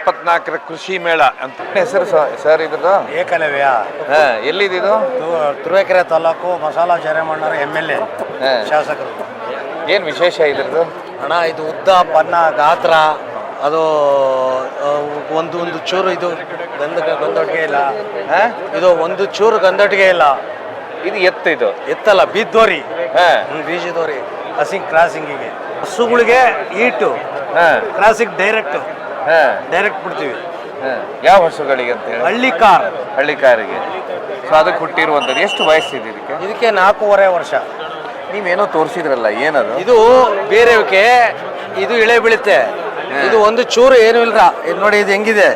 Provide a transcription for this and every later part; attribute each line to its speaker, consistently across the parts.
Speaker 1: ಇಪ್ಪತ್ನಾಲ್ಕರ ಕೃಷಿ ಮೇಳ ಅಂತ. ಹೆಸರು ಸರ್ ಇದ್ರದ್ದು?
Speaker 2: ಏಕಲವ್ಯ.
Speaker 1: ಹಾ ಎಲ್ಲಿದ್ದು
Speaker 2: ತು- ತುರುವೇಕೆರೆ ತಾಲೂಕು ಮಸಾಲಾ ಜರೆಮಣ್ಣರ ಎಂ ಎಲ್ ಎ
Speaker 1: ಹಾ.
Speaker 2: ಶಾಸಕರು.
Speaker 1: ಏನು ವಿಶೇಷ ಇದ್ರದ್ದು?
Speaker 2: ಅಣ್ಣ ಇದು ಉದ್ದ ಪನ್ನ ಗಾತ್ರ ಅದು ಆ, ಒಂದು ಒಂದು ಚೂರು ಇದು ಗಂಧ ಗಂಧೊಟ್ಟಿಗೆ ಇಲ್ಲ.
Speaker 1: ಹಾ?
Speaker 2: ಇದು ಒಂದು ಚೂರು ಗಂಧೊಟ್ಟಿಗೆ ಇಲ್ಲ.
Speaker 1: ಇದು ಎತ್ತು ಇದು?
Speaker 2: ಎತ್ತಲ್ಲ ಬಿದ್ದೋರಿ.
Speaker 1: ಹಾ.
Speaker 2: ಹ್ಮ್, ಬೀಜದೋರಿ. ಹಸಿಂಗ್ ಕ್ರಾಸಿಂಗಿಗೆ ಹಸುಗಳಿಗೆ ಈಟು.
Speaker 1: ಹಾ.
Speaker 2: ಕ್ರಾಸಿಂಗ್ ಡೈರೆಕ್ಟ್ ಡೈರೆಕ್ಟ್ ಬಿಡ್ತೀವಿ.
Speaker 1: ಯಾವ ಹಸುಗಳಿಗೆ ಅಂತ ಹೇಳಿ?
Speaker 2: ಹಳ್ಳಿ ಕಾರ್.
Speaker 1: ಹಳ್ಳಿ ಕಾರಿಗೆ. ಸೊ ಅದಕ್ಕೆ ಹುಟ್ಟಿರುವಂಥದ್ದು. ಎಷ್ಟು ವಯಸ್ಸಿದೆ ಇದಕ್ಕೆ?
Speaker 2: ಇದಕ್ಕೆ ನಾಲ್ಕೂವರೆ ವರ್ಷ.
Speaker 1: ನೀವೇನೋ ತೋರಿಸಿದ್ರಲ್ಲ ಏನದು?
Speaker 2: ಇದು ಬೇರೆಯವಕ್ಕೆ ಇದು ಇಳೆ ಬೀಳುತ್ತೆ. ಇದು ಒಂದು ಚೂರು ಏನು ಇಲ್ಲ ಇದು ನೋಡಿ ಇದು ಹೆಂಗಿದೆ?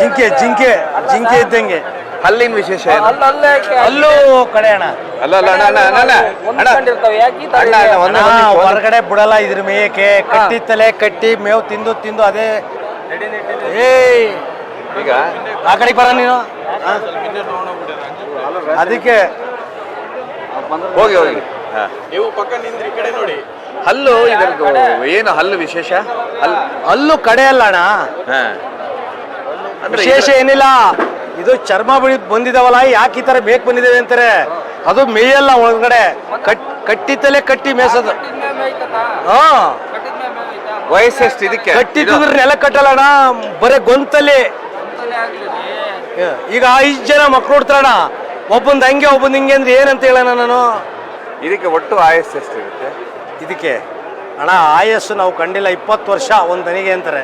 Speaker 2: ಜಿಂಕೆ ಜಿಂಕೆ ಜಿಂಕೆ ಇದ್ದಂಗೆ.
Speaker 1: ಹಲ್ಲಿನ ವಿಶೇಷ ಏನು?
Speaker 2: ಅಲ್ಲೂ ಕಡೆ ಅಣ್ಣ.
Speaker 1: ಅಲ್ಲ ಅಲ್ಲ ಅಣ್ಣ ಅಣ್ಣ ಅಣ್ಣ ಅಣ್ಣ. ಅಣ್ಣ ಅಣ್ಣ ಒಂದೇ
Speaker 2: ಅಣ್ಣ,
Speaker 1: ಒಂದ್ ನಿಮಿಷ,
Speaker 2: ಹೊರಗಡೆ ಬಿಡಲ್ಲ ಇದ್ರ ಮೇಕೆ ಕಟ್ಟಿ ತಲೆ ಕಟ್ಟಿ ಮೇವು ತಿಂದು ತಿಂದು ಅದೇ ಏಯ್.
Speaker 1: ಈಗ
Speaker 2: ಆ ಕಡೆಗೆ ಬರ ನೀನು? ಅದಕ್ಕೆ
Speaker 1: ಹೋಗಿ ಹೋಗಿ. ಹಾ. ಹಲ್ಲು ಇದರದ್ದು ಏನು ಹಲ್ಲು ವಿಶೇಷ? ಹಲ್ಲು
Speaker 2: ಅಲ್ಲೂ ಕಡೆ ಅಲ್ಲ ಅಣ್ಣ.
Speaker 1: ಹಾ. ಅಂದ್ರೆ
Speaker 2: ವಿಶೇಷ ಏನಿಲ್ಲ. ಇದು ಚರ್ಮ ಬಿಳಿ ಬಂದಿದಾವಲ್ಲ ಯಾಕೆ ಈ ತರ ಬೇಕು ಬಂದಿದೆ ಅಂತಾರೆ? ಅದು ಮೇಯಲ್ಲ ಒಳಗಡೆ. ಕಟ್ ಕಟ್ಟಿ ತಲೆ ಕಟ್ಟಿ ಮೇಸೋದು. ಹಾ.
Speaker 1: ವಯಸ್ಸೆಷ್ಟು ಇದಕ್ಕೆ?
Speaker 2: ಕಟ್ಟಿದ್ರೆ ನೆಲ ಕಟ್ಟಲ್ಲಣ್ಣ ಬರೇ ಗೊಂತಲ್ಲಿ. ಈಗ ಐದು ಜನ ಮಕ್ಳು ಹುಡ್ತಾರಣ ಒಬ್ಬಂದು ಹಂಗೆ ಒಬ್ಬಂದು ಹಿಂಗೆ ಅಂದ್ರೆ ಏನಂತ ಹೇಳೋಣ ನಾನು?
Speaker 1: ಇದಕ್ಕೆ ಒಟ್ಟು ಆಯಸ್ಸು ಎಷ್ಟು ಇರುತ್ತೆ?
Speaker 2: ಇದಕ್ಕೆ? ಅಣ್ಣ ಆಯಸ್ಸು ನಾವು ಕಂಡಿಲ್ಲ ಇಪ್ಪತ್ತು ವರ್ಷ ಒಂದು ದನಿಗೆ ಅಂತಾರೆ.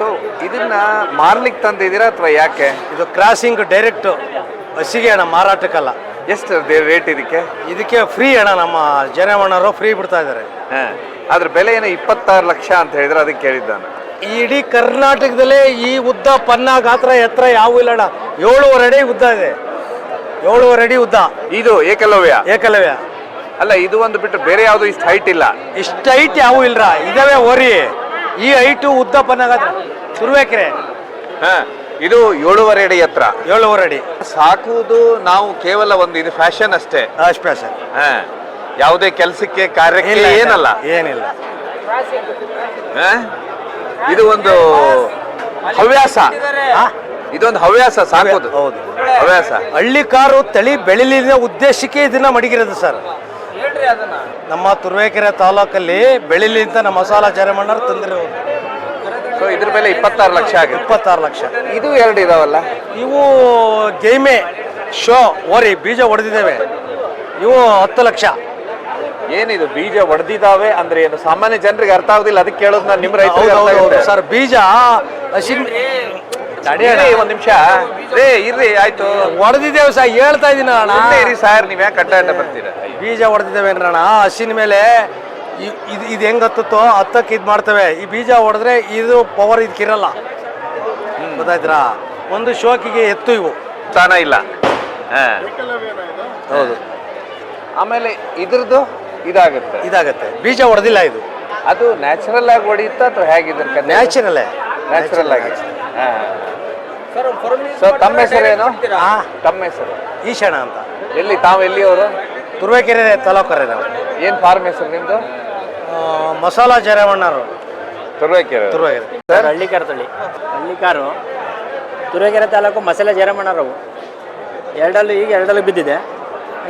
Speaker 1: ಸೊ ಇದನ್ನ ಮಾರ್ಲಿಕ್ಕೆ ತಂದಿದ್ದೀರಾ ಅಥವಾ ಯಾಕೆ?
Speaker 2: ಇದು ಕ್ರಾಸಿಂಗ್ ಡೈರೆಕ್ಟ್ ಹಸಿಗೆ ಅಣ್ಣ ಮಾರಾಟಕ್ಕಲ್ಲ.
Speaker 1: ಎಷ್ಟು ರೇಟ್ ಇದಕ್ಕೆ?
Speaker 2: ಇದಕ್ಕೆ ಫ್ರೀ ಅಣ್ಣ ನಮ್ಮ ಜನವಣ್ಣರು ಫ್ರೀ ಬಿಡ್ತಾ ಇದ್ದಾರೆ.
Speaker 1: ಹಾ. ಅದ್ರ ಬೆಲೆ ಏನು ಇಪ್ಪತ್ತಾರು ಲಕ್ಷ ಅಂತ ಹೇಳಿದ್ರೆ ಅದಕ್ಕೆ ಕೇಳಿದ್ದಾನೆ.
Speaker 2: ಈ ಇಡೀ ಕರ್ನಾಟಕದಲ್ಲೇ ಈ ಉದ್ದ ಪನ್ನ ಗಾತ್ರ ಎತ್ತರ ಯಾವ ಇಲ್ಲ ಅಣ್ಣ. ಏಳುವರೆ ಅಡಿ ಉದ್ದ ಇದೆ. ಏಳುವರೆ ಅಡಿ ಉದ್ದ.
Speaker 1: ಇದು ಏಕಲವ್ಯ?
Speaker 2: ಏಕಲವ್ಯ.
Speaker 1: ಅಲ್ಲ ಇದು ಒಂದು ಬಿಟ್ಟು ಬೇರೆ ಯಾವುದು ಇಷ್ಟು ಹೈಟ್ ಇಲ್ಲ.
Speaker 2: ಇಷ್ಟು ಹೈಟ್ ಯಾವ ಇಲ್ರ. ಇದಾವೆ ಓರಿ. ಈ ಹೈಟು ಉದ್ದ ಪನ್ನ ಗಾತ್ರ ತುರುವೇಕೆರೆ.
Speaker 1: ಹಾ. ಇದು ಏಳುವರೆ ಅಡಿ ಎತ್ತರ.
Speaker 2: ಏಳುವರೆ ಅಡಿ.
Speaker 1: ಸಾಕುವುದು ನಾವು ಕೇವಲ ಒಂದು ಇದು ಫ್ಯಾಷನ್ ಅಷ್ಟೇ.
Speaker 2: ಅಷ್ಟೇ ಸರ್
Speaker 1: ಹಾ. ಯಾವುದೇ ಕೆಲಸಕ್ಕೆ ಕಾರ್ಯಕ್ಕೆ ಏನಲ್ಲ.
Speaker 2: ಏನಿಲ್ಲ.
Speaker 1: ಹಾ? ಇದು ಒಂದು ಹವ್ಯಾಸ? ಇದೊಂದು ಹವ್ಯಾಸ ಸಾಕೋದು
Speaker 2: ಹೌದು.
Speaker 1: ಹವ್ಯಾಸ.
Speaker 2: ಹಳ್ಳಿ ಕಾರು ತಳಿ ಬೆಳಿಲಿನ ಉದ್ದೇಶಕ್ಕೆ ಇದನ್ನ ಮಡಗಿರೋದು ಸರ್. ನಮ್ಮ ತುರುವೇಕೆರೆ ತಾಲೂಕಲ್ಲಿ ಬೆಳಿಲಿ ಅಂತ ನಮ್ಮ ಮಸಾಲ ಜರಮಣ್ಣರು ತಂದಿರೋದು.
Speaker 1: ಸೊ ಇದ್ರ ಮೇಲೆ ಇಪ್ಪತ್ತಾರು ಲಕ್ಷ ಆಗಿದೆ
Speaker 2: ಇಪ್ಪತ್ತಾರು ಲಕ್ಷ.
Speaker 1: ಇದು ಎರಡು ಇದಾವಲ್ಲ?
Speaker 2: ಇವು ಗೇಮೆ ಶೋ ಓರಿ ಬೀಜ ಹೊಡೆದಿದ್ದೇವೆ ಇವು ಹತ್ತು ಲಕ್ಷ.
Speaker 1: ಏನಿದು? ಬೀಜ ಹೊಡೆದಿದ್ದಾವೆ ಅಂದ್ರೆ ಏನು? ಸಾಮಾನ್ಯ ಜನರಿಗೆ ಅರ್ಥ ಆಗುದಿಲ್ಲ ಅದಕ್ಕೆ ಕೇಳೋದು ನಾನು ನಿಮ್ಮ ರೈತ
Speaker 2: ಸರ್ ಬೀಜ
Speaker 1: ತಡೀರಿ ಒಂದ್ ನಿಮಿಷ. ರೇ ಇರ್ರಿ ಆಯ್ತು.
Speaker 2: ಹೊಡೆದಿದ್ದೇವೆ ಸರ್ ಹೇಳ್ತಾ ಇದೀನಿ ಅಣ್ಣ.
Speaker 1: ಇರಿ ಸರ್ ನೀವ್ ಯಾಕೆ ಬರ್ತೀರಾ?
Speaker 2: ಬೀಜ ಹೊಡೆದಿದ್ದೇವೆ ಅಣ್ಣ? ಹಸಿನ ಮೇಲೆ ಇದು ಇದು ಹೆಂಗ್ ಹತ್ತುತ್ತೋ ಹತ್ತಕ್ಕೆ ಇದು ಮಾಡ್ತವೆ. ಈ ಬೀಜ ಹೊಡೆದ್ರೆ ಇದು ಪವರ್ ಇದಕ್ಕಿರಲ್ಲ ಗೊತ್ತಾಯ್ತಾ ಒಂದು ಶೋಕಿಗೆ ಎತ್ತು ಇವು.
Speaker 1: ಸ್ಥಾನ ಇಲ್ಲ.
Speaker 2: ಹೌದು.
Speaker 1: ಆಮೇಲೆ ಇದ್ರದ್ದು ಇದಾಗುತ್ತೆ.
Speaker 2: ಇದಾಗತ್ತೆ. ಬೀಜ ಹೊಡೆದಿಲ್ಲ ಇದು.
Speaker 1: ಅದು ನ್ಯಾಚುರಲ್ ಆಗಿ ಹೊಡೆಯುತ್ತಾ ಅಥವಾ ಹೇಗಿದ್ರ
Speaker 2: ನ್ಯಾಚುರಲ್
Speaker 1: ನ್ಯಾಚುರಲ್ ಆಗಿ ಸರ್ ತಮ್ಮ ಹೆಸರೇನು ತಮ್ಮ ಹೆಸರು.
Speaker 2: ಈಶಾಣ ಅಂತ.
Speaker 1: ಎಲ್ಲಿ ತಾವು ಎಲ್ಲಿಯವರು?
Speaker 2: ತುರುವೇಕೆರೆ ತಾಲೂಕರೇ ನಾವು.
Speaker 1: ಏನು ಫಾರ್ಮ್ ಹೆಸರು
Speaker 2: ನಿಮ್ಮದು ಮಸಾಲ ಜರಮಣ್ಣರು
Speaker 1: ತುರುವೇಕೆರೆ.
Speaker 2: ತುರುವೇಕೆರೆ.
Speaker 1: ಸರ್
Speaker 3: ಹಳ್ಳಿಕಾರ ತಳಿ ಹಳ್ಳಿಕಾರು. ತುರುವೇಕೆರೆ ತಾಲೂಕು ಮಸಾಲೆ ಜರಮಣ್ಣರವು ಎರಡಲ್ಲೂ ಈಗ ಎರಡಲ್ಲೂ ಬಿದ್ದಿದೆ.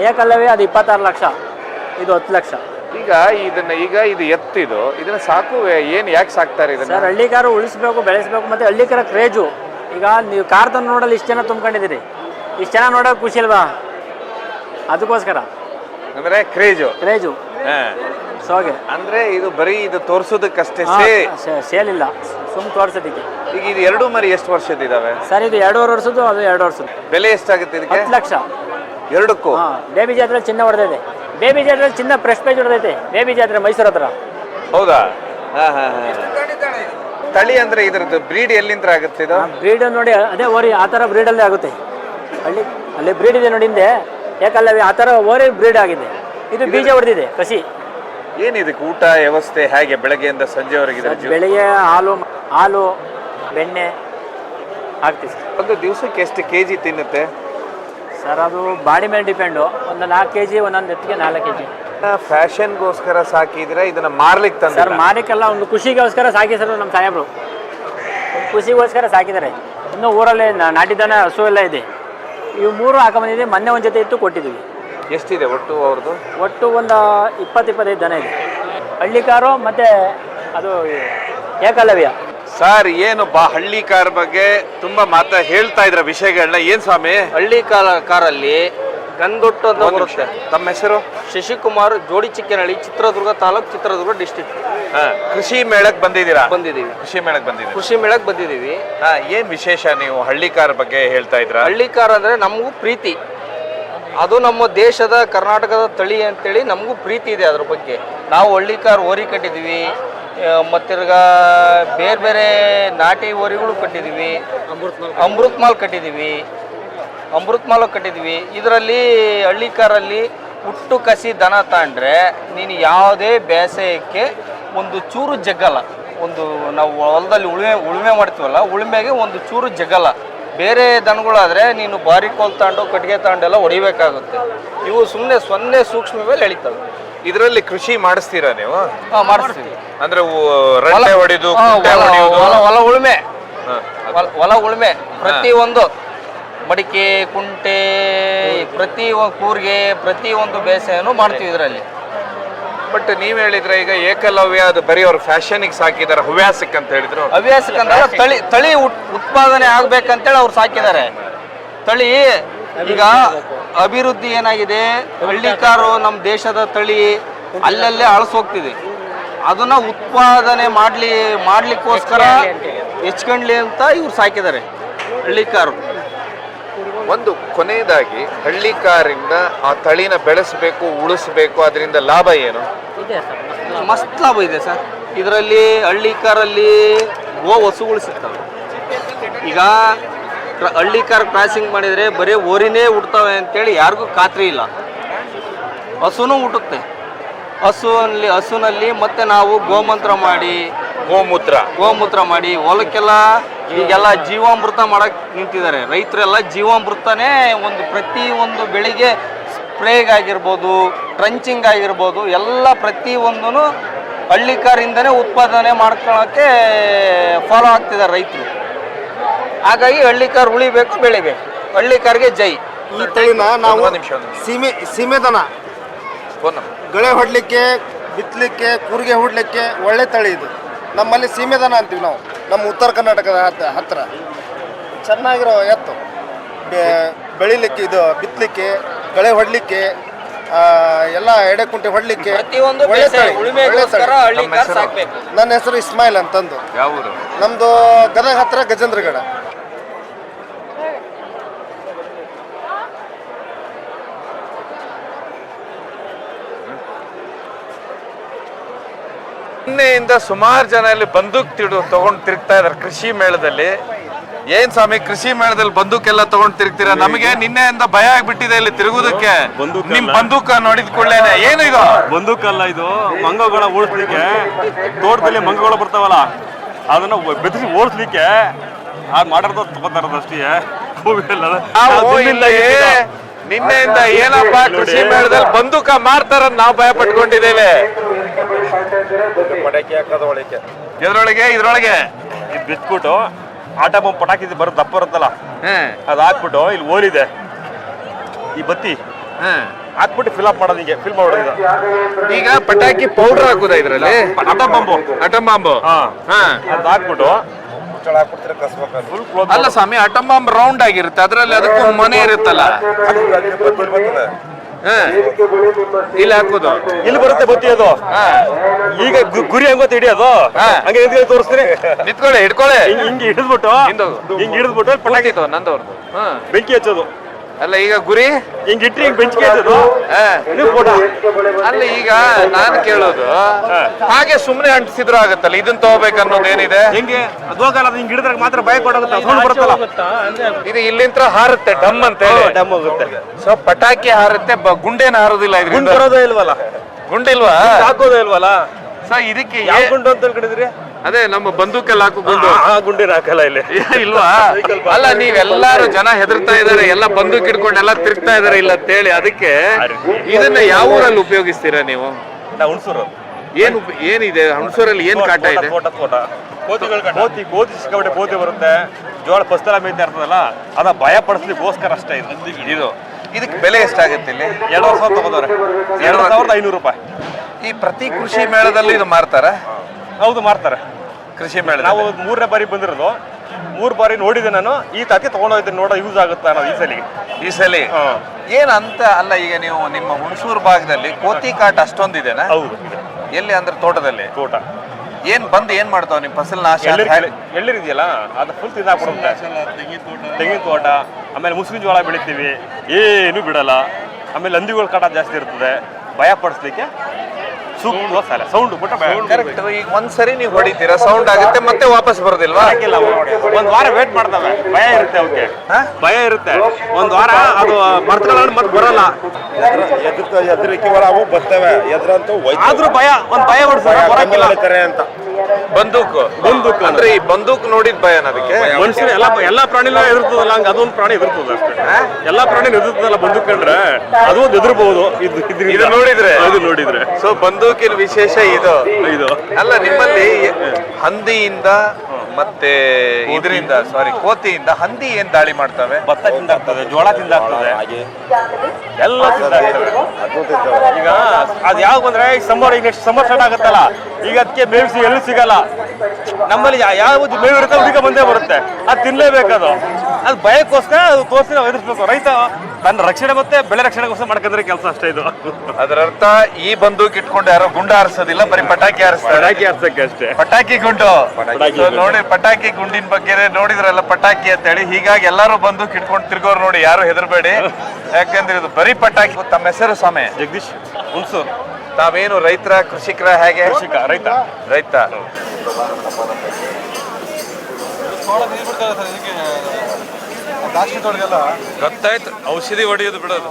Speaker 3: ಏಕಲ್ಲವೇ ಅದು ಇಪ್ಪತ್ತಾರು ಲಕ್ಷ. ಇದು ಹತ್ತು ಲಕ್ಷ.
Speaker 1: ಈಗ ಇದನ್ನ ಈಗ ಇದು ಎತ್ತಿದು ಇದನ್ನ ಸಾಕು ಏನ್ ಯಾಕೆ ಸಾಕ್ತಾರೆ ಇದನ್ನ?
Speaker 3: ಸರ್ ಹಳ್ಳಿಕಾರು ಉಳಿಸ್ಬೇಕು ಬೆಳೆಸ್ಬೇಕು ಮತ್ತೆ ಹಳ್ಳಿಕರ ಕ್ರೇಜು ಈಗ ನೀವು ಕಾರ್ ತಂದು ನೋಡಲು ಇಷ್ಟು ಜನ ತುಂಬ್ಕೊಂಡಿದ್ದೀರಿ. ಇಷ್ಟು ಜನ ನೋಡೋಕೆ ಖುಷಿ ಅಲ್ವಾ? ಅದಕ್ಕೋಸ್ಕರ.
Speaker 1: ಅಂದ್ರೆ ಕ್ರೇಜು
Speaker 3: ಕ್ರೇಜು ಸೋಗೆ
Speaker 1: ಅಂದ್ರೆ ಇದು ಬರೀ ಇದು ತೋರಿಸೋದಕ್ಕಷ್ಟೇ ಸೇ
Speaker 3: ಸೇ- ಸೇಲ್ ಇಲ್ಲ ಸುಮ್ ತೋರ್ಸೋದಕ್ಕೆ.
Speaker 1: ಈಗ ಇದು ಎರಡು ಮರಿ ಎಷ್ಟು ವರ್ಷದಿದಾವೆ
Speaker 3: ಸರ್ ಇದು ಎರಡೂವರೆ ವರ್ಷದ್ದು ಅದು ಎರಡು ವರ್ಷದ್ದು.
Speaker 1: ಬೆಲೆ ಎಷ್ಟಾಗುತ್ತೆ ಇದಕ್ಕೆ?
Speaker 3: ಹತ್ತು ಲಕ್ಷ.
Speaker 1: ಎರಡಕ್ಕೂ?
Speaker 3: ಹಾಂ ಬೇಬಿ ಜಾತ್ರೆ ಚಿನ್ನ ಹೊಡೆದೈತೆ ಬೇಬಿ ಜಾತ್ರೆ ಚಿನ್ನ ಫ್ರೆಶ್ ಪೇಜ್ ಹೊಡೆದೈತೆ ಬೇಬಿ ಜಾತ್ರೆ ಮೈಸೂರು ಹತ್ರ.
Speaker 1: ಹೌದಾ? ಹಾ ಹಾ ಹಾ. ತಳಿ ಅಂದ್ರೆ ಇದ್ರದ್ದು ಬ್ರೀಡ್ ಎಲ್ಲಿಂದ ಆಗುತ್ತೆ ಇದು?
Speaker 3: ಬ್ರೀಡ್ ನೋಡಿ ಅದೇ ಓರಿ ಆ ಥರ ಬ್ರೀಡಲ್ಲೇ ಆಗುತ್ತೆ. ಹಳ್ಳಿ ಅಲ್ಲಿ ಬ್ರೀಡ್ ಇದೆ ನೋಡಿ ಹಿಂದೆ. ಯಾಕಲ್ಲ ಆ ಥರ ಓರಿ ಬ್ರೀಡ್ ಆಗಿದೆ. ಇದು ಬೀಜ ಹೊಡೆದಿದೆ ಕಸಿ.
Speaker 1: ಏನ್ ಇದಕ್ಕೆ ಊಟ ವ್ಯವಸ್ಥೆ ಹೇಗೆ ಬೆಳಗ್ಗೆಯಿಂದ ಸಂಜೆವರೆಗೆ ಇದ್ರ ಜೀವ?
Speaker 3: ಬೆಳಿಗ್ಗೆ ಹಾಲು ಹಾಲು ಬೆಣ್ಣೆ ಹಾಕ್ತೀವಿ ಸರ್
Speaker 1: ಒಂದು ದಿವಸಕ್ಕೆ ಎಷ್ಟು ಕೆಜಿ ತಿನ್ನುತ್ತೆ?
Speaker 3: ಸರ್ ಅದು ಬಾಡಿ ಮೇಲೆ ಡಿಪೆಂಡು. ಒಂದು ನಾಲ್ಕು ಕೆ ಜಿ ಒಂದೊಂದು ಎತ್ತಿಗೆ ನಾಲ್ಕು ಕೆ ಜಿ
Speaker 1: ಫ್ಯಾಷನ್ಗೋಸ್ಕರ ಸಾಕಿದ್ರೆ ಇದನ್ನ ಮಾರ್ಲಿಕ್ಕೆ ತಂದ
Speaker 3: ಸರ್
Speaker 1: ಮಾರ್ಲಿಕ್ಕೆಲ್ಲ
Speaker 3: ಮಾರಿಕೆಲ್ಲ ಒಂದು ಖುಷಿಗೋಸ್ಕರ ಸಾಕಿ ಸರ್ ನಮ್ಮ ಸಾಹೇಬರು. ಒಂದು ಖುಷಿಗೋಸ್ಕರ ಸಾಕಿದ್ದಾರೆ. ಇನ್ನು ಊರಲ್ಲಿ ನಾ- ನಾಟಿ ದನ ಹಸು ಎಲ್ಲ ಇದೆ. ಇವು ಮೂರು ಹಾಕೊಂಬಂದಿದೆ. ಮೊನ್ನೆ ಒಂದು ಜೊತೆ ಇತ್ತು ಕೊಟ್ಟಿದ್ದೀವಿ
Speaker 1: ಎಷ್ಟಿದೆ ಒಟ್ಟು ಅವ್ರದ್ದು?
Speaker 3: ಒಟ್ಟು ಒಂದು ಇಪ್ಪತ್ತು ಇಪ್ಪತ್ತೈದು ದನ ಇದೆ. ಹಳ್ಳಿ ಕಾರು ಮತ್ತು ಅದು ಏಕಲವ್ಯ.
Speaker 1: ಸರ್ ಏನು ಬಾ ಹಳ್ಳಿ ಕಾರ್ ಬಗ್ಗೆ ತುಂಬಾ ಮಾತಾ ಹೇಳ್ತಾ ಇದ್ರ ವಿಷಯಗಳನ್ನ. ಏನ್ ಸ್ವಾಮಿ?
Speaker 4: ಹಳ್ಳಿ ಕಾಲ ಕಾರಲ್ಲಿ ಗಂದೊಟ್ಟು ಅಂತ ಬರುತ್ತೆ.
Speaker 1: ತಮ್ಮ ಹೆಸರು?
Speaker 4: ಶಶಿಕುಮಾರ್ ಜೋಡಿ ಚಿಕ್ಕನಹಳ್ಳಿ ಚಿತ್ರದುರ್ಗ ತಾಲೂಕ್ ಚಿತ್ರದುರ್ಗ ಡಿಸ್ಟಿಕ್
Speaker 1: ಹಾ, ಕೃಷಿ ಮೇಳಕ್ ಬಂದಿದ್ದೀರಾ?
Speaker 4: ಬಂದಿದ್ದೀವಿ.
Speaker 1: ಕೃಷಿ ಮೇಳಕ್ ಬಂದಿದ್ದೀವಿ
Speaker 4: ಕೃಷಿ ಮೇಳಕ್ಕೆ ಬಂದಿದ್ದೀವಿ.
Speaker 1: ಹಾ, ಏನ್ ವಿಶೇಷ ನೀವು ಹಳ್ಳಿ ಕಾರ್ ಬಗ್ಗೆ ಹೇಳ್ತಾ ಇದ್ರ?
Speaker 4: ಹಳ್ಳಿ ಕಾರ್ ಅಂದ್ರೆ ನಮಗೂ ಪ್ರೀತಿ. ಅದು ನಮ್ಮ ದೇಶದ ಕರ್ನಾಟಕದ ತಳಿ ಅಂತೇಳಿ ನಮಗೂ ಪ್ರೀತಿ ಇದೆ ಅದ್ರ ಬಗ್ಗೆ. ನಾವು ಹಳ್ಳಿ ಕಾರ್ ಓರಿ ಕಟ್ಟಿದ್ದೀವಿ. ಆ, ಮತ್ತಿರ್ಗಾ ಬೇರೆ ಬೇರೆ ನಾಟಿ ಓರಿಗಳು ಕಟ್ಟಿದ್ದೀವಿ. ಅಮೃತ್ ಮಾಲ್ ಕಟ್ಟಿದ್ದೀವಿ. ಅಮೃತ್ ಮಾಲ್ ಕಟ್ಟಿದ್ದೀವಿ. ಇದರಲ್ಲಿ ಹಳ್ಳಿಕಾರಲ್ಲಿ ಹುಟ್ಟು ಕಸಿ ದನ ತಗೊಂಡ್ರೆ ನೀನು ಯಾವುದೇ ಬೇಸಾಯಕ್ಕೆ ಒಂದು ಚೂರು ಜಗ್ಗಲ್ಲ. ಒಂದು ನಾವು ಹೊಲದಲ್ಲಿ ಉಳುಮೆ ಉಳುಮೆ ಮಾಡ್ತೀವಲ್ಲ, ಉಳುಮೆಗೆ ಒಂದು ಚೂರು ಜಗ್ಗಲ್ಲ. ಬೇರೆ ದನಗಳಾದರೆ ನೀನು ಬಾರಿ ಕೋಲ್ ತಗೊಂಡು ಕಟ್ಟಿಗೆ ತಗೊಂಡೆಲ್ಲ ಹೊಡಿಬೇಕಾಗುತ್ತೆ. ಇವು ಸುಮ್ಮನೆ ಸೊನ್ನೆ ಸೂಕ್ಷ್ಮ ಮೇಲೆ ಎಳಿತವೆ.
Speaker 1: ಇದರಲ್ಲಿ ಕೃಷಿ ಮಾಡಿಸ್ತೀರಾ ನೀವು?
Speaker 4: ಹಾಂ ಮಾಡಿಸ್ತೀವಿ.
Speaker 1: ಅಂದ್ರೆ ಊ- ಹೊಡೆದು
Speaker 4: ಹಾ,
Speaker 1: ಕುಂಟೆ
Speaker 4: ಹೊಲ- ಹೊಲ ಹೊಲ ಉಳುಮೆ.
Speaker 1: ಹಾ,
Speaker 4: ಹೊಲ ಹೊಲ ಉಳುಮೆ. ಪ್ರತಿ ಒಂದು ಮಡಿಕೆ ಕುಂಟೆ ಪ್ರತಿ ಒಂದು ಕೂರ್ಗೆ ಪ್ರತಿ ಒಂದು ಬೇಸಾಯನೂ ಮಾಡ್ತೀವಿ ಇದರಲ್ಲಿ.
Speaker 1: ಬಟ್ ನೀವ್ ಹೇಳಿದ್ರೆ ಈಗ ಏಕಲವ್ಯ ಅದು ಬರೀ ಅವ್ರ ಫ್ಯಾಷನ್ಗೆ ಸಾಕಿದಾರೆ ಹವ್ಯಾಸಕ್ಕೆ ಅಂತ ಹೇಳಿದ್ರು.
Speaker 4: ಹವ್ಯಾಸಕ್ಕಂದ್ರೆ ತಳಿ ತಳಿ ಉತ್- ಉತ್ಪಾದನೆ ಆಗ್ಬೇಕಂತೇಳಿ ಅವ್ರು ಸಾಕಿದ್ದಾರೆ. ತಳಿ ಈಗ ಅಭಿವೃದ್ಧಿ ಏನಾಗಿದೆ? ಹಳ್ಳಿಕಾರು ನಮ್ಮ ದೇಶದ ತಳಿ ಅಲ್ಲಲ್ಲೇ ಅಳಸೋಗ್ತಿದೆ ಅದನ್ನ ಉತ್ಪಾದನೆ ಮಾಡ್ಲಿ ಮಾಡ್ಲಿಕ್ಕೋಸ್ಕರ ಹೆಚ್ಕೊಂಡ್ಲಿ ಅಂತ ಇವ್ರು ಸಾಕಿದ್ದಾರೆ ಹಳ್ಳಿಕಾರು.
Speaker 1: ಒಂದು ಕೊನೆಯದಾಗಿ ಹಳ್ಳಿ ಕಾರಿಂದ ಆ ತಳಿನ ಬೆಳೆಸಬೇಕು ಉಳಿಸಬೇಕು ಅದರಿಂದ ಲಾಭ ಏನು?
Speaker 3: ಇದೆ ಸರ್
Speaker 4: ಮಸ್ತ್ ಲಾಭ. ಇದೆ ಸರ್. ಇದರಲ್ಲಿ ಹಳ್ಳಿ ಕಾರಲ್ಲಿ ಗೋ ಹಸುಗಳು ಸಿಗ್ತವೆ. ಈಗ ಹಳ್ಳಿ ಕಾರ್ ಕ್ರಾಸಿಂಗ್ ಮಾಡಿದರೆ ಬರೀ ಓರಿನೇ ಹುಡ್ತವೆ ಅಂತೇಳಿ ಯಾರಿಗೂ ಖಾತ್ರಿ ಇಲ್ಲ. ಹಸುನೂ ಹುಟ್ಟುತ್ತೆ. ಹಸುವಲ್ಲಿ ಹಸುನಲ್ಲಿ ಮತ್ತೆ ನಾವು ಗೋಮಂತ್ರ ಮಾಡಿ
Speaker 1: ಗೋಮೂತ್ರ.
Speaker 4: ಗೋಮೂತ್ರ ಮಾಡಿ ಹೊಲಕ್ಕೆಲ್ಲ ಈಗೆಲ್ಲ ಜೀವಾಮೃತ ಮಾಡಕ್ ನಿಂತಿದ್ದಾರೆ. ರೈತರೆಲ್ಲ ಜೀವಾಮೃತನೇ ಒಂದು ಪ್ರತಿ ಒಂದು ಬೆಳಿಗ್ಗೆ ಸ್ಪ್ರೇಗ್ ಆಗಿರ್ಬೋದು ಟ್ರಂಚಿಂಗ್ ಆಗಿರ್ಬೋದು ಎಲ್ಲ ಪ್ರತಿ ಒಂದೂ ಹಳ್ಳಿಕಾರಿಂದನೇ ಉತ್ಪಾದನೆ ಮಾಡ್ಕೊಳ್ಳೋಕ್ಕೆ ಫಾಲೋ ಆಗ್ತಿದ್ದಾರೆ ರೈತರು. ಹಾಗಾಗಿ ಹಳ್ಳಿಕಾರ್ ಉಳಿಬೇಕು ಬೆಳಿಬೇಕು. ಹಳ್ಳಿಕಾರ್ಗೆ ಜೈ.
Speaker 5: ಈ ತಳಿನ ನಾವು
Speaker 1: ಒಂದ್ ನಿಮಿಷ, ಒಂದ್ ನಿಮಿಷ.
Speaker 5: ಸೀಮೆ ಸೀಮೆದನ.
Speaker 1: Phone number.
Speaker 5: ಗಳೆ ಹೊಡ್ಲಿಕ್ಕೆ ಬಿತ್ತಲಿಕ್ಕೆ ಕೂರಿಗೆ ಹೊಡ್ಲಿಕ್ಕೆ ಒಳ್ಳೆ ತಳಿ ಇದು. ನಮ್ಮಲ್ಲಿ ಸೀಮೆದನ ಅಂತೀವಿ ನಾವು ನಮ್ಮ ಉತ್ತರ ಕರ್ನಾಟಕದ ಹತ್ತ ಹತ್ತಿರ ಚೆನ್ನಾಗಿರೋ ಎತ್ತು. ಬೆ- ಬೆಳಿಲಿಕ್ಕೆ ಇದು ಬಿತ್ತಲಿಕ್ಕೆ ಗಳೆ ಹೊಡ್ಲಿಕ್ಕೆ ಆ, ಎಲ್ಲ ಎಡೆ ಕುಂಟೆ ಹೊಡ್ಲಿಕ್ಕೆ
Speaker 4: ಪ್ರತಿಯೊಂದು
Speaker 5: ಒಳ್ಳೆ
Speaker 4: ಬೇಸಾಯ
Speaker 5: ತಳಿ, ಒಳ್ಳೆ
Speaker 4: ಉಳುಮೆಗೋಸ್ಕರ
Speaker 5: ತಳಿ.
Speaker 4: ಹಳ್ಳಿಕಾರ್ ಸಾಕ್ಬೇಕು.
Speaker 5: ನನ್ನ ಹೆಸರು ಇಸ್ಮಾಯಿಲ್ ಅಂತಂದು.
Speaker 1: ಯಾವ ಊರು
Speaker 5: ನಮ್ದು ಗದಗ ಹತ್ರ ಗಜೇಂದ್ರಗಡ.
Speaker 1: ನಿನ್ನೆಯಿಂದ ಸುಮಾರು ಜನ ಇಲ್ಲಿ ಬಂದೂಕ್ ತಿಡು ತಗೊಂಡು ತಿರುಗ್ತಾ ಇದಾರೆ ಕೃಷಿ ಮೇಳದಲ್ಲಿ. ಏನ್ ಸ್ವಾಮಿ ಕೃಷಿ ಮೇಳದಲ್ಲಿ ಬಂದೂಕೆಲ್ಲ ತಗೊಂಡು ತಿರುಗ್ತೀರಾ? ನಮಗೆ ನಿನ್ನೆಯಿಂದ ಭಯ ಆಗ್ಬಿಟ್ಟಿದೆ ಇಲ್ಲಿ ತಿರುಗುದಕ್ಕೆ. ನಿಮ್ ಬಂದೂಕ ನೋಡಿದ ಕೂಡಲೇನೆ. ಏನು ಇದು?
Speaker 6: ಬಂದೂಕಲ್ಲ ಇದು. ಮಂಗಗಳ ಓಡಿಸ್ಲಿಕ್ಕೆ. ತೋಟದಲ್ಲಿ ಮಂಗಗಳು ಬರ್ತಾವಲ್ಲ ಅದನ್ನ ಬೆದರಿಸಿ ಓಡಿಸ್ಲಿಕ್ಕೆ. ಆ ಮಾಡಿರೋದು ತಗೋತಾರದು ಅಷ್ಟೇ.
Speaker 1: ನಿನ್ನೆಯಿಂದ ಏನಪ್ಪಾ ಕೃಷಿ ಮೇಳದಲ್ಲಿ ಬಂದೂಕ ಮಾರ್ತಾರ ನಾವು ಭಯ ಪಟ್ಕೊಂಡಿದ್ದೇವೆ ಎದ್ರೊಳಗೆ ಇದ್ರೊಳಗೆ
Speaker 6: ಇದು ಬಿಟ್ಬಿಟ್ಟು ಆಟ ಬಾಂಬ್ ಪಟಾಕಿ ಇದು ಬರೋ ದಪ್ಪ ಬರುತ್ತಲ್ಲ?
Speaker 1: ಹ್ಮ್
Speaker 6: ಅದು ಹಾಕ್ಬಿಟ್ಟು ಇಲ್ಲಿ ಓಲಿದೆ ಈ ಬತ್ತಿ ಹಾಕ್ಬಿಟ್ಟು ಫಿಲ್ ಅಪ್ ಮಾಡೋದು ಹಿಂಗೆ ಫಿಲ್ ಮಾಡೋದು
Speaker 1: ಈಗ ಪಟಾಕಿ ಪೌಡರ್ ಹಾಕೋದ ಇದ್ರಲ್ಲಿ?
Speaker 6: ಆಟ ಬಾಂಬು.
Speaker 1: Atom bomb.
Speaker 6: ಹಾ.
Speaker 1: ಹಾ.
Speaker 6: ಅದು ಹಾಕ್ಬಿಟ್ಟು
Speaker 1: ಅಲ್ಲ ಸ್ವಾಮಿ ಅಟಮ್ ಬಾಂಬ್ ರೌಂಡ್ ಆಗಿರುತ್ತೆ. ಅದರಲ್ಲಿ ಅದಕ್ಕೂ ಮನೆ ಇರುತ್ತಲ್ಲ. ಇಲ್ಲಿ ಹಾಕುದು.
Speaker 6: ಇಲ್ಲಿ ಬರುತ್ತೆ ಬತ್ತಿ ಅದು. ಈಗ ಗು- ಗುರಿ ಹಂಗ ಹಿಡಿಯೋದು.
Speaker 1: ಹಾ.
Speaker 6: ಹಂಗೆ ನಿಂತ್ಕೊಂಡು ತೋರಿಸ್ತೀನಿ.
Speaker 1: ನಿಂತ್ಕೊಳ್ಳಿ ಹಿಡ್ಕೊಳ್ಳಿ.
Speaker 6: ಹಿಂಗ್ ಹಿಡಿದ್ಬಿಟ್ಟು. ಹಿಂಗ್ ಹಿಡಿದ್ಬಿಟ್ಟು ಪಟಾಕಿ
Speaker 1: ನಂದವ್ರದ್ದು ಹಾ.
Speaker 6: ಬೆಂಕಿ ಹಚ್ಚೋದು.
Speaker 1: ಅಲ್ಲ ಈಗ ಗುರಿ?
Speaker 6: ಹಿಂಗ್ ಇಟ್ರಿ ಹಿಂಗ್ ಬೆಂಚ್
Speaker 1: ಅಲ್ಲ ಈಗ ನಾನು ಕೇಳೋದು. ಹಾಗೆ ಸುಮ್ಮನೆ ಅಂಟಿಸಿದ್ರು ಆಗತ್ತಲ್ಲ ಇದನ್ನ ತಗೋಬೇಕು ಅನ್ನೋದು ಏನಿದೆ?
Speaker 6: ಹೆಂಗೆ? ಅದು ಹೋಗಲ್ಲ ಅದು ಹಿಂಗ್ ಹಿಡಿದ್ರೆ ಮಾತ್ರ ಭಯ ಕೊಡೋಗುತ್ತೆ? ಸೌಂಡ್ ಬರುತ್ತಲ್ಲ?
Speaker 1: ಇದು ಇಲ್ಲಿಂತ್ರ ಹಾರುತ್ತೆ ಡಮ್ ಅಂತ ಹೇಳಿ.
Speaker 6: ಡಮ್ ಹೋಗುತ್ತೆ.
Speaker 1: ಸೊ ಪಟಾಕಿ ಹಾರುತ್ತೆ ಬ- ಗುಂಡೇನ ಹಾರೋದಿಲ್ಲ
Speaker 6: ಗುಂಡ್
Speaker 1: ಇದರಿಂದ
Speaker 6: ಬರೋದೇ ಇಲ್ವಲ್ಲ?
Speaker 1: ಗುಂಡಿಲ್ವಾ
Speaker 6: ಹಾಕೋದೇ ಇಲ್ವಲ್ಲ?
Speaker 1: ಸೊ ಇದಕ್ಕೆ
Speaker 6: ಯಾವ ಗುಂಡು ಅಂತ ಹೇಳ್ಕೊಂಡಿದ್ರಿ
Speaker 1: ಅದೇ ನಮ್ಮ ಬಂದೂಕೆಲ್ಲ ಹಾಕು ಗುಂಡು
Speaker 6: ಆ ಗುಂಡಿನ ಹಾಕಲ್ಲ ಇಲ್ಲಿ.
Speaker 1: ಇಲ್ವಾ? ಅಲ್ಲ ನೀವೆಲ್ಲಾರು ಜನ ಹೆದರ್ತಾ ಇದಾರೆ ಎಲ್ಲ ಬಂದೂಕ್ ಹಿಡ್ಕೊಂಡು ಎಲ್ಲ ತಿರ್ತಾ ಇದಾರೆ ಇಲ್ಲ ಅಂತೇಳಿ ಅದಕ್ಕೆ ಇದನ್ನ ಯಾವ ಊರಲ್ಲಿ ಉಪಯೋಗಿಸ್ತೀರಾ ನೀವು?
Speaker 6: ನಾವು ಹುಣಸೂರು.
Speaker 1: ಏನ್ ಉಪ- ಏನಿದೆ? ಹುಣಸೂರಲ್ಲಿ ಏನ್ ಕಾಟ ಇದೆ?
Speaker 6: ತೋಟ ತೋಟ ಕೋತಿ ಕೋತಿ ಸಿಕ್ಕಾಬಿಟ್ಟೆ ಕೋತಿ ಬರುತ್ತೆ. ಜೋಳ ಪಸ್ತಲ ಮೇಯ್ತಾ ಇರ್ತದಲ್ಲ ಅದ ಭಯ ಪಡಿಸ್ಲಿಕ್ಕೋಸ್ಕರ ಅಷ್ಟೇ ಇದು.
Speaker 1: ಇದು. ಇದಕ್ಕೆ ಬೆಲೆ ಎಷ್ಟಾಗುತ್ತೆ ಇಲ್ಲಿ?
Speaker 6: ಎರಡು ಸಾವಿರ ತಗೋದವ್ರೆ ಎರಡು ಸಾವಿರದ ಐನೂರು ರೂಪಾಯಿ.
Speaker 1: ಈ ಪ್ರತಿ ಕೃಷಿ ಮೇಳದಲ್ಲಿ ಇದು ಮಾರ್ತಾರ?
Speaker 6: ಹೌದು ಮಾಡ್ತಾರೆ
Speaker 1: ಕೃಷಿ ಮೇಳ
Speaker 6: ನಾವು ಮೂರನೇ ಬಾರಿ ಬಂದಿರೋದು. ಮೂರು ಬಾರಿ ನೋಡಿದೆ ನಾನು. ಈ ತಾತಿ ತಗೊಂಡೋಗಿದ್ದೀನಿ ನೋಡೋ ಯೂಸ್ ಆಗುತ್ತಾ ನಾವು ಈ ಸಲಿಗೆ.
Speaker 1: ಈ ಸಲ? ಅಂತ ಅಲ್ಲ ಈಗ ನೀವು ನಿಮ್ಮ ಹುಣಸೂರು ಭಾಗದಲ್ಲಿ ಕೋತಿ ಕಾಟ ಅಷ್ಟೊಂದಿದೆನಾ?
Speaker 6: ಹೌದು.
Speaker 1: ಎಲ್ಲಿ ಅಂದ್ರೆ ತೋಟದಲ್ಲಿ?
Speaker 6: ತೋಟ.
Speaker 1: ಏನ್ ಬಂದು ಏನ್ ಮಾಡ್ತಾವ ನಿಮ್ ಫಸಲ್ ನಾಶ
Speaker 6: ಇದೆಯಲ್ಲ ಅದು ಫುಲ್ ತಿಂದಾಕ್ಬಿಡುತ್ತೆ ತೆಂಗಿನ ತೋಟ. ಆಮೇಲೆ ಮುಸ್ಲಿಂ ಜೋಳ ಬೆಳಿತೀವಿ. ಏನು ಬಿಡಲ್ಲ. ಆಮೇಲೆ ಹಂದಿಗಳ ಕಾಟ ಜಾಸ್ತಿ ಇರ್ತದೆ. ಭಯ ಪಡಿಸ್ಲಿಕ್ಕೆ ಸೂಕ್ತ ಸಲ ಸೌಂಡ್ ಬಿಟ್ಟು
Speaker 1: ಕರೆಕ್ಟ್ ಈಗ ಒಂದ್ಸರಿ ನೀವು ಹೊಡಿತೀರಾ ಸೌಂಡ್ ಆಗುತ್ತೆ ಮತ್ತೆ ವಾಪಸ್ ಬರೋದಿಲ್ವಾ
Speaker 6: ಹಾಕಿಲ್ಲ. ಒಂದ್ ವಾರ ವೇಟ್ ಮಾಡ್ತವೆ ಭಯ ಇರುತ್ತೆ ಅವಕ್ಕೆ ಭಯ ಇರುತ್ತೆ ಒಂದ್ ವಾರ ಅದು ಮರ್ತ್ಕೊಳ್ಳೋಣ ಮತ್ತೆ ಬರಲ್ಲ
Speaker 5: ಎದ್ರ ಎದ್ರಿಕೆ ಅವು ಬರ್ತವೆ ಎದ್ರಂತೂ
Speaker 6: ಆದ್ರೂ ಭಯ ಒಂದ್ ಭಯ ಹೊಡ್ಸಲ್ಲ ಬರಕ್ಕಿಲ್ಲ
Speaker 5: ಅಂತ
Speaker 1: ಬಂದೂಕು.
Speaker 6: ಬಂದೂಕು
Speaker 1: ಅಂದ್ರೆ ಈ ಬಂದೂಕ್ ನೋಡಿದ್ ಭಯನ ಅದಕ್ಕೆ.
Speaker 6: ಮನುಷ್ಯರು ಎಲ್ಲ ಎಲ್ಲಾ ಪ್ರಾಣಿನೂ ಎದುರ್ತದಲ್ಲ ಹಂಗ ಅದೊಂದು ಪ್ರಾಣಿ ಎದುರ್ತದ ಅಷ್ಟೇ. ಎಲ್ಲಾ ಪ್ರಾಣಿ ಎದುರ್ತದಲ್ಲ ಕಂಡ್ರೆ ಅದು ಒಂದು ಎದುರ್ಬಹುದು. ಇದು
Speaker 1: ನೋಡಿದ್ರೆ?
Speaker 6: ಇದು ನೋಡಿದ್ರೆ?
Speaker 1: ಸೊ ಬಂದೂಕಿನ ವಿಶೇಷ ಇದು.
Speaker 6: ಇದು.
Speaker 1: ಅಲ್ಲ ನಿಮ್ಮಲ್ಲಿ ಹಂದಿಯಿಂದ ಮತ್ತೆ ಇದರಿಂದ ಸಾರಿ ಕೋತಿಯಿಂದ ಹಂದಿ ಏನ್ ದಾಳಿ ಮಾಡ್ತವೆ?
Speaker 6: ಭತ್ತ ತಿಂದಾಗ್ತದೆ ಜೋಳ ತಿಂದಾಗ್ತದೆ. ಎಲ್ಲ ಈಗ ಅದ್ ಯಾವ ಬಂದ್ರೆ ಈಗ ಸಮ್ಮರ್ ಈಗ ನೆಕ್ಸ್ಟ್ ಸಮ್ಮರ್ ಸ್ಟಾರ್ಟ್ ಆಗುತ್ತಲ್ಲ ಈಗ ಅದಕ್ಕೆ ಮೇವು ಎಲ್ಲೂ ಸಿಗಲ್ಲ. ನಮ್ಮಲ್ಲಿ ಯಾವ್ದು ಮೇವು ಇರುತ್ತೆ ಹುಡುಗ ಬಂದೇ ಬರುತ್ತೆ. ಅದ್ ತಿನ್ಲೇಬೇಕದು ಅದು. ಭಯಕ್ಕೋಸ್ಕರ ಅದು ತೋರಿಸಿ ನಾವು ಎದುರಿಸ್ಬೇಕು. ರೈತ ತನ್ನ ರಕ್ಷಣೆ ಮತ್ತೆ ಬೆಳೆ ರಕ್ಷಣೆಗೋಸ್ಕರ ಮಾಡ್ಕೊಂಡ್ರೆ ಕೆಲಸ ಅಷ್ಟೇ ಇದು.
Speaker 1: ಅದರರ್ಥ ಈ ಬಂದೂಕ್ ಇಟ್ಕೊಂಡು ಯಾರೋ ಗುಂಡ ಹಾರಿಸೋದಿಲ್ಲ ಬರೀ ಪಟಾಕಿ ಹಾರಿಸ್ತಾರೆ.
Speaker 6: ಪಟಾಕಿ ಹಾರಿಸಕ್ಕೆ ಅಷ್ಟೇ.
Speaker 1: ಪಟಾಕಿ ಗುಂಡು. ನೋಡಿ ಪಟಾಕಿ ಗುಂಡಿನ ಬಗ್ಗೆ ನೋಡಿದ್ರಲ್ಲ ಪಟಾಕಿ ಅಂತ ಹೇಳಿ ಹೀಗಾಗಿ ಎಲ್ಲರೂ ಬಂದು ಕಿಟ್ಕೊಂಡು ತಿರ್ಗೋರು ನೋಡಿ ಯಾರು ಹೆದರ್ಬೇಡಿ. ಯಾಕಂದ್ರೆ ಇದು ಬರೀ ಪಟಾಕಿ ತಮ್ಮ ಹೆಸರು ಸ್ವಾಮಿ.
Speaker 6: ಜಗದೀಶ್ ಹುಣಸೂರು
Speaker 1: ತಾವೇನು ರೈತರ ಕೃಷಿಕರ ಹೇಗೆ?
Speaker 6: ಕೃಷಿಕ ರೈತ.
Speaker 1: ರೈತ. ಗೊತ್ತಾಯ್ತು ಔಷಧಿ ಹೊಡೆಯೋದು ಬಿಡೋದು.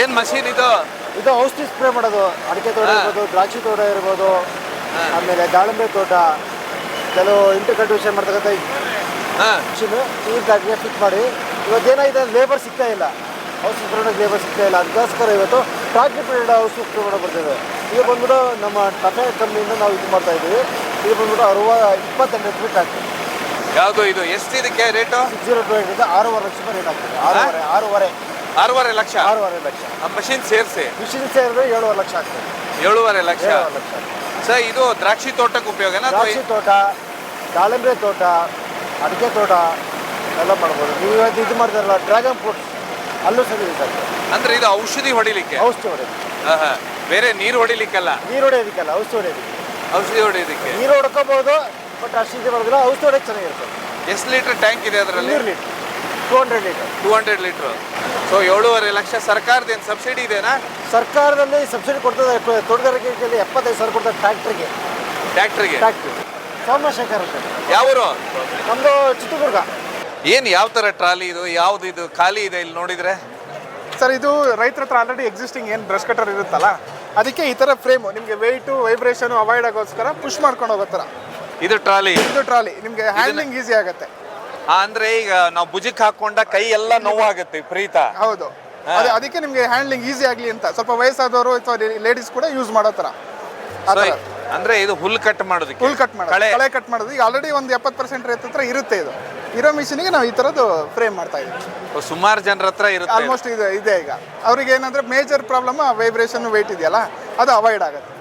Speaker 1: ಏನ್ ಮಷೀನ್ ಇದು?
Speaker 5: ಇದು ಔಷಧಿ ಸ್ಪ್ರೇ ಮಾಡೋದು. ಅಡಿಕೆ ತೋಟ ಇರ್ಬೋದು ದ್ರಾಕ್ಷಿ ತೋಟ ಇರ್ಬೋದು ಆಮೇಲೆ ದಾಳಿಂಬೆ ತೋಟ. ಕೆಲವು ಇಂಟರ್ ಕಲ್ಟಿವೇಶನ್ ಮಾಡ್ತಕ್ಕಂಥ
Speaker 1: ಹಾ.
Speaker 5: ಮಿಷಿನ್ ಈ ಫಿಟ್ ಮಾಡಿ. ಇವತ್ತು ಏನಾಗಿದೆ ಲೇಬರ್ ಸಿಗ್ತಾ ಇಲ್ಲ. ಔಷಧಿ ಸ್ಪ್ರೇ ಲೇಬರ್ ಸಿಗ್ತಾ ಇಲ್ಲ. ಅದಕ್ಕೋಸ್ಕರ ಇವತ್ತು ಟ್ರಾಕ್ಟರ್ ಪೀರಿಯಡ್ ಔಷಧಿ ಸ್ಪ್ರೇ ಮಾಡೋ ಬರ್ತದೆ. ಇದು ಬಂದ್ಬಿಟ್ಟು ನಮ್ಮ ಟಫೆ ಕಂಪ್ನಿಯಿಂದ ನಾವು ಇದು ಮಾಡ್ತಾ ಇದ್ದೀವಿ. ಇದು ಬಂದ್ಬಿಟ್ಟು ಅರವ ಇಪ್ಪತ್ತೆಂಟು ರೂಪಾಯಿ ಟ್ರಾಕ್ಟರ್
Speaker 1: ಯಾವುದು ಇದು? ಎಷ್ಟು ಇದಕ್ಕೆ ರೇಟು
Speaker 5: ಸಿಕ್ಸ್ ಜೀರೋ ಟು ಆರೂವರೆ ಲಕ್ಷ ರೂಪಾಯಿ ರೇಟ್ ಆಗ್ತದೆ. ಆರೂವರೆ ಆರೂವರೆ.
Speaker 1: ಆರೂವರೆ ಲಕ್ಷ?
Speaker 5: ಆರೂವರೆ ಲಕ್ಷ.
Speaker 1: ಆ ಮಷೀನ್ ಸೇರಿಸಿ?
Speaker 5: ಮಿಷಿನ್ ಸೇರಿದ್ರೆ ಏಳುವರೆ ಲಕ್ಷ ಆಗ್ತದೆ.
Speaker 1: ಏಳುವರೆ ಲಕ್ಷ?
Speaker 5: ಏಳುವರೆ ಲಕ್ಷ
Speaker 1: ಸರ್ ಇದು ದ್ರಾಕ್ಷಿ ತೋಟಕ್ಕೆ ಉಪಯೋಗನಾ ಅಥವಾ
Speaker 5: ದ್ರಾಕ್ಷಿ ತೋಟ ದಾಳಿಂಬೆ ತೋಟ ಅಡಿಕೆ ತೋಟ ಎಲ್ಲ ಮಾಡ್ಬೋದು. ನೀವು ಇವತ್ತು ಇದು ಮಾಡ್ತಾರಲ್ಲ ಡ್ರ್ಯಾಗನ್ ಫ್ರೂಟ್ ಅಲ್ಲೂ ಸಹ ಯೂಸ್ ಆಗ್ತದೆ
Speaker 1: ಅಂದ್ರೆ ಇದು ಔಷಧಿ ಹೊಡಿಲಿಕ್ಕೆ?
Speaker 5: ಔಷಧಿ ಹೊಡೆಯೋದು
Speaker 1: ಆಹಾ. ಬೇರೆ ನೀರು ಹೊಡಿಲಿಕ್ಕಲ್ಲ?
Speaker 5: ನೀರು ಹೊಡೆಯೋದಕ್ಕಲ್ಲ ಔಷಧಿ ಹೊಡೆಯೋದಕ್ಕೆ.
Speaker 1: ಔಷಧಿ ಹೊಡೆಯೋದಿಕ್ಕೆ?
Speaker 5: ನೀರು ಹೊಡ್ಕೋಬಹುದು ಬಟ್ ಅಷ್ಟು ಇದು ಬರೋದಿಲ್ಲ ಔಷಧಿ ಹೊಡೆಯೋಕ್ಕೆ ಚೆನ್ನಾಗಿರ್ತದೆ
Speaker 1: ಎಷ್ಟು ಲೀಟರ್ ಟ್ಯಾಂಕ್ ಇದೆ ಅದರಲ್ಲಿ?
Speaker 5: ನೀರು litre. Two hundred litre.
Speaker 1: Two hundred litre. So ಏಳೂವರೆ ಲಕ್ಷ ಸರ್ಕಾರದ ಏನು ಸಬ್ಸಿಡಿ ಇದೆನಾ?
Speaker 5: ಸರ್ಕಾರದಲ್ಲಿ ಸಬ್ಸಿಡಿ ಕೊಡ್ತದೆ ತೋಟಗಾರಿಕೆಯಲ್ಲಿ ಎಪ್ಪತ್ತೈದು ಸಾವಿರ ಕೊಡ್ತಾರೆ ಟ್ರ್ಯಾಕ್ಟ್ರಿಗೆ.
Speaker 1: ಟ್ಯಾಕ್ಟ್ರಿಗೆ
Speaker 5: ಟ್ರ್ಯಾಕ್ಟ್ರಿ ಸೋಮಶೇಖರ್ ಅಂತ.
Speaker 1: ಯಾವರು
Speaker 5: ನಮ್ಮದು ಚಿತ್ರದುರ್ಗ.
Speaker 1: ಏನು ಯಾವ ಥರ ಟ್ರಾಲಿ ಇದು? ಯಾವ್ದು ಇದು? ಖಾಲಿ ಇದೆ ಇಲ್ಲಿ ನೋಡಿದರೆ?
Speaker 7: ಸರ್ ಇದು ರೈತರ ಹತ್ರ ಆಲ್ರೆಡಿ ಎಕ್ಸಿಸ್ಟಿಂಗ್ ಏನು ಬ್ರಷ್ ಕಟರ್ ಇರುತ್ತಲ್ಲ ಅದಕ್ಕೆ ಈ ಥರ ಫ್ರೇಮು ನಿಮಗೆ ವೆಯ್ಟು ವೈಬ್ರೇಷನು ಅವಾಯ್ಡ್ ಆಗೋಸ್ಕರ ಪುಷ್ ಮಾಡ್ಕೊಂಡು ಹೋಗೋ ಥರ
Speaker 1: ಇದು ಟ್ರಾಲಿ?
Speaker 7: ಇದು ಟ್ರಾಲಿ. ನಿಮಗೆ ಹ್ಯಾಂಡ್ಲಿಂಗ್ ಈಸಿ ಆಗುತ್ತೆ.
Speaker 1: ಅಂದ್ರೆ ಈಗ ನಾವು ಭುಜಕ್ಕೆ ಹಾಕೊಂಡ ಕೈ ಎಲ್ಲ ನೋವಾಗುತ್ತೆ ಪ್ರೀತ
Speaker 7: ಹೌದು. ಅದೇ ಅದಕ್ಕೆ ನಿಮಗೆ ಹ್ಯಾಂಡ್ಲಿಂಗ್ ಈಸಿ ಆಗಲಿ ಅಂತ. ಸ್ವಲ್ಪ ವಯಸ್ಸಾದವರು ಅಥವಾ ಲೇಡೀಸ್ ಕೂಡ ಯೂಸ್ ಮಾಡೋ ಥರ
Speaker 1: ಅಂದ್ರೆ ಇದು ಹುಲ್ ಕಟ್ ಮಾಡೋದಕ್ಕೆ.
Speaker 7: ಫುಲ್ ಕಟ್ ಮಾಡೋದು.
Speaker 1: ಕಳೆ
Speaker 7: ಕಳೆ ಕಟ್ ಮಾಡೋದು. ಈಗ ಆಲ್ರೆಡಿ ಒಂದು ಎಪ್ಪತ್ತು ಪರ್ಸೆಂಟ್ ರೇಟ್ ಹತ್ರ ಇರುತ್ತೆ ಇದು. ಇರೋ ಮಿಷಿನಿಗೆ ನಾವು ಈ ಥರದ್ದು ಫ್ರೇಮ್ ಮಾಡ್ತಾ ಇದ್ದೀವಿ.
Speaker 1: ಸುಮಾರು ಜನರ ಹತ್ರ ಇರುತ್ತೆ
Speaker 7: ಆಲ್ಮೋಸ್ಟ್ ಇದೆ ಇದೆ ಈಗ. ಅವ್ರಿಗೆ ಏನಂದ್ರೆ ಮೇಜರ್ ಪ್ರಾಬ್ಲಮ್ ವೈಬ್ರೇಷನ್ ವೇಟ್ ಇದೆಯಲ್ಲ ಅದು ಅವಾಯ್ಡ್ ಆಗುತ್ತೆ.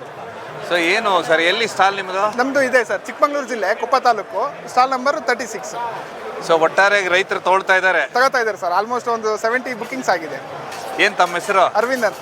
Speaker 1: ಸೊ ಏನು ಸರ್ ಎಲ್ಲಿ ಸ್ಟಾಲ್ ನಿಮ್ಮದು
Speaker 7: ನಮ್ದು ಇದೆ ಸರ್ ಚಿಕ್ಕಮಂಗ್ಳೂರು ಜಿಲ್ಲೆ Koppa taluk. Stall number thirty six
Speaker 1: so ಒಟ್ಟಾರೆ ರೈತರು ತಗೊಳ್ತಾ ಇದ್ದಾರೆ.
Speaker 7: ತಗೋತಾ ಇದ್ದಾರೆ ಸರ್. ಆಲ್ಮೋಸ್ಟ್ ಒಂದು ಸೆವೆಂಟಿ ಬುಕಿಂಗ್ಸ್ ಆಗಿದೆ.
Speaker 1: ಏನು ತಮ್ಮ ಹೆಸರು?
Speaker 7: ಅರವಿಂದ್ ಅಂತ.